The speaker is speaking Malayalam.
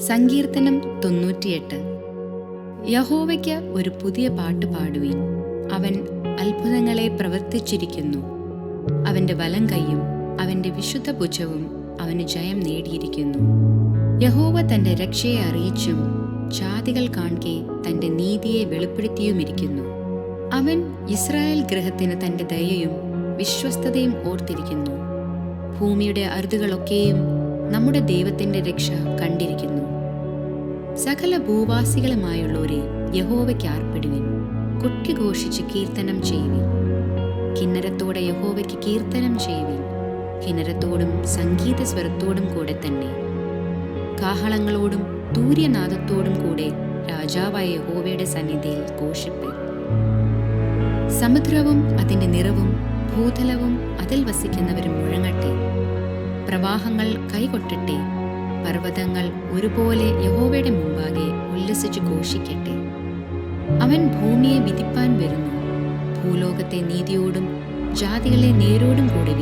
സങ്കീർത്തനം തൊണ്ണൂറ്റിയെട്ട്. യഹോവയ്ക്ക് ഒരു പുതിയ പാട്ട് പാടുവിൻ. അവൻ അത്ഭുതങ്ങളെ പ്രവർത്തിച്ചിരിക്കുന്നു. അവന്റെ വലം കൈയും അവന്റെ വിശുദ്ധ ഭുജവും അവന് ജയം നേടിയിരിക്കുന്നു. യഹോവ തന്റെ രക്ഷയെ അറിയിച്ചും ജാതികൾ കാൺകെ തന്റെ നീതിയെ വെളിപ്പെടുത്തിയുമിരിക്കുന്നു. അവൻ ഇസ്രായേൽ ഗ്രഹത്തിന് തന്റെ ദയയും വിശ്വസ്തതയും ഓർത്തിരിക്കുന്നു. ഭൂമിയുടെ അറുതുകളൊക്കെയും നമ്മുടെ ദൈവത്തിന്റെ രക്ഷ കണ്ടിരിക്കുന്നു. സകല ഭൂവാസികളുമായുള്ളവരെ യഹോവയ്ക്ക് ആർപ്പിടുവിൻ. കൊട്ടിഘോഷിച്ച് കീർത്തനം ചെയ്യുവിൻ. കിന്നരത്തോടെ യഹോവയ്ക്ക് കീർത്തനം ചെയ്യുവിൻ. കിന്നരത്തോടും സംഗീത സ്വരത്തോടും കൂടെ തന്നെ. കാഹളങ്ങളോടും തൂര്യനാദത്തോടും കൂടെ രാജാവായ യഹോവയുടെ സന്നിധിയിൽ ഘോഷിപ്പിൻ. സമുദ്രവും അതിന്റെ നിറവും ഭൂതലവും അതിൽ വസിക്കുന്നവരും മുഴങ്ങട്ടെ. പ്രവാഹങ്ങൾ കൈകൊട്ടട്ടെ പർവതങ്ങൾ ഒരുപോലെ യഹോവയുടെ മുമ്പാകെ ഉല്ലസിച്ചു ഘോഷിക്കട്ടെ. അവൻ ഭൂമിയെ വിധിപ്പാൻ വരുന്നു. ഭൂലോകത്തെ നീതിയോടും ജാതികളെ നേരോടും കൂടെ